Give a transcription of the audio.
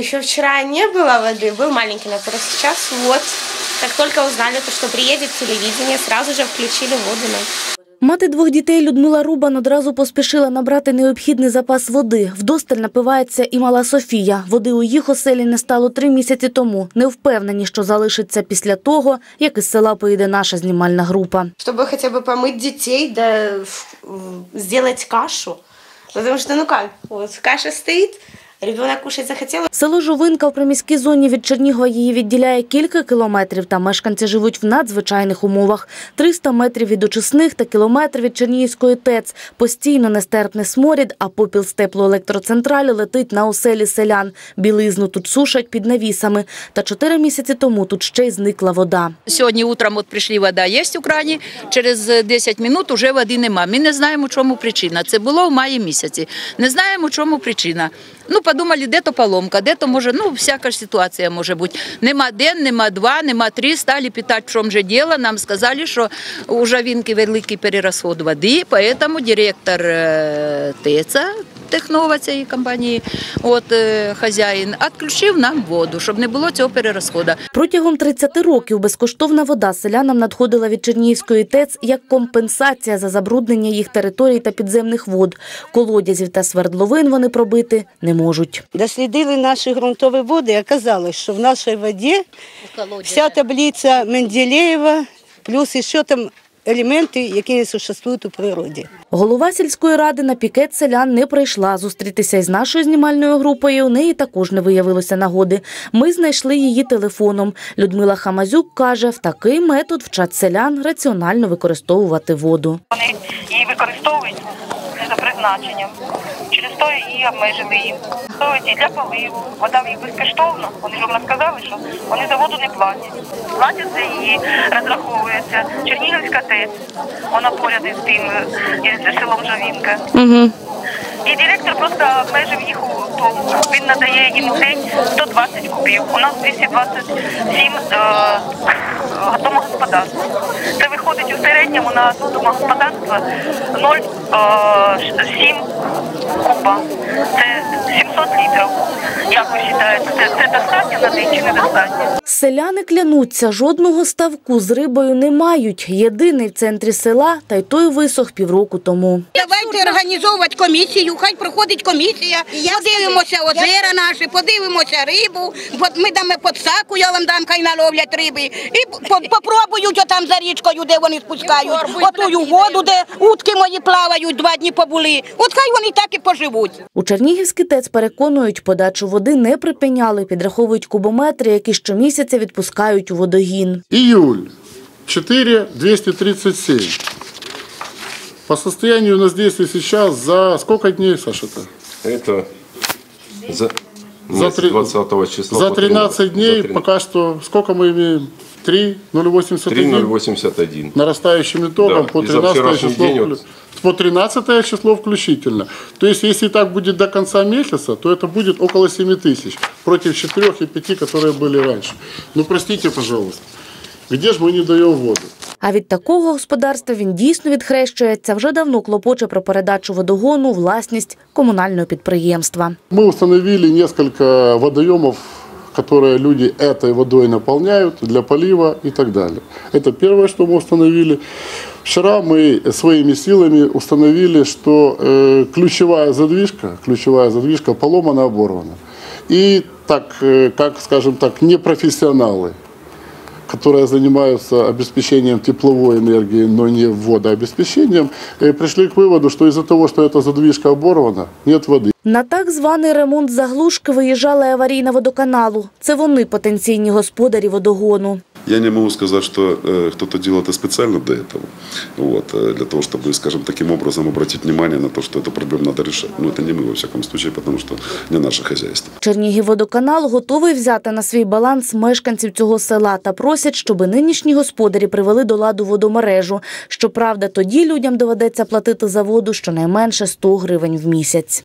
Еще вчера не было воды, был маленький напор, а сейчас вот. Как только узнали, то, что приедет телевидение, сразу же включили воду нам. Мати двох дітей Людмила Рубан одразу поспішила набрати необхідний запас води. Вдосталь напивається і мала Софія. Води у їх оселі не стало три місяці тому. Не впевнені, що залишиться після того, як із села поїде наша знімальна група. Чтобы хотя бы помыть детей, да в- в- сделать кашу. Потому что, ну как, вот каша стоит, ребенок кушать захотел, Село Жовинка в приміській зоні від Чернігова її відділяє кілька кілометрів, та мешканці живуть в надзвичайних умовах. 300 метрів від очисних та кілометр від Чернігівської ТЕЦ. Постійно нестерпний сморід, а попіл з теплоелектроцентралі летить на оселі селян. Білизну тут сушать під навісами. Та чотири місяці тому тут ще й зникла вода. Сьогодні утром от прийшли вода, є у крані, через 10 минут вже води нема. Ми не знаємо, чому причина. Це було в маї місяці. Не знаємо, чому причина. Ну, подумали, де то поломка, де то може, ну, всяка ж ситуація може бути. Нема день, нема два, нема три, стали питати, в чому же діло. Нам сказали, що у Жавінки великий перерозход води, поэтому директор е, ТЕЦа, Технова цієї компанії, от е, хазяїн, відключив нам воду, щоб не було цього перерозходу. Протягом 30 років безкоштовна вода селянам надходила від Чернігівської ТЕЦ як компенсація за забруднення їх територій та підземних вод. Колодязів та свердловин вони пробити не можуть. Дослідили наші ґрунтові води, і оказалось, що в нашій воді вся таблиця Менделєєва, плюс ще там елементи, які не существують у природі. Голова сільської ради на пікет селян не прийшла. Зустрітися із нашою знімальною групою у неї також не виявилося нагоди. Ми знайшли її телефоном. Людмила Хамазюк каже, в такий метод вчать селян раціонально використовувати воду. Вони її використовують за призначенням. Через то і обмежили їм. Використовують і для поливу. Вода в їх безкоштовна. Вони ж вам розказали, що вони за воду не платять. Платять за її, розраховується Чернігівська ТЕЦ. Вона поряд із тим е, із селом Жавінка. І директор просто обмежив їх у тому. Він надає їм у день 120 кубів. У нас 227 е, домогосподарств. Це виходить у середньому на одне домогосподарство 0,7 куба. Це 700 літрів. Як ви вважаєте, це, достатньо на день чи недостатньо? Селяни клянуться, жодного ставку з рибою не мають. Єдиний в центрі села, та й той висох півроку тому. Давайте організовувати комісію, хай проходить комісія, подивимося озера наші, подивимося рибу, от ми дамо подсаку, я вам дам, хай наловлять риби. І по- попробують отам за річкою, де вони спускають, отую воду, де утки мої плавають, два дні побули. От хай вони так і поживуть. У Чернігівський ТЕЦ переконують, подачу води не припиняли, підраховують кубометри, які щомісяця відпускають у водогін. Июль 4 237. По состоянию у нас действий сейчас за сколько дней, Саша-то? Это за, За нет, три- 20 числа. За по 13 тринадцать- дней за три- пока что сколько мы имеем? 3, 0,81. 3,081. Нарастающим итогом Да, по и за 13 вчерашний число, день вот- по 13 число включительно. То есть, если так будет до конца месяца, то это будет около 7 тысяч против 4 и 5, которые были раньше. Ну, простите, пожалуйста, где же мы не даем воду? А від такого господарства він дійсно відхрещується. Вже давно клопоче про передачу водогону у власність комунального підприємства. Мы установили несколько водоемов, которые люди этой водой наполняют для полива и так далее. Это первое, что мы установили. Вчера мы своими силами установили, что э, ключевая задвижка, ключевая задвижка поломана, оборвана. И так, э, как, скажем так, непрофессионалы, которые занимаются обеспечением тепловой энергии, но не водообеспечением, э, пришли к выводу, что из-за того, что эта задвижка оборвана, нет воды. На так званий ремонт заглушки виїжджала й аварійна водоканалу. Це вони потенційні господарі водогону. Я не могу сказать, что э, кто-то делал это специально для этого, вот, э, для того, чтобы, скажем, таким образом обратить внимание на то, что эту проблему надо решать. Но это не мы, во всяком случае, потому что не наше хозяйство. Чернігівводоканал готовий взяти на свій баланс мешканців цього села та просять, щоб нинішні господарі привели до ладу водомережу. Щоправда, тоді людям доведеться платити за воду щонайменше 100 гривень в місяць.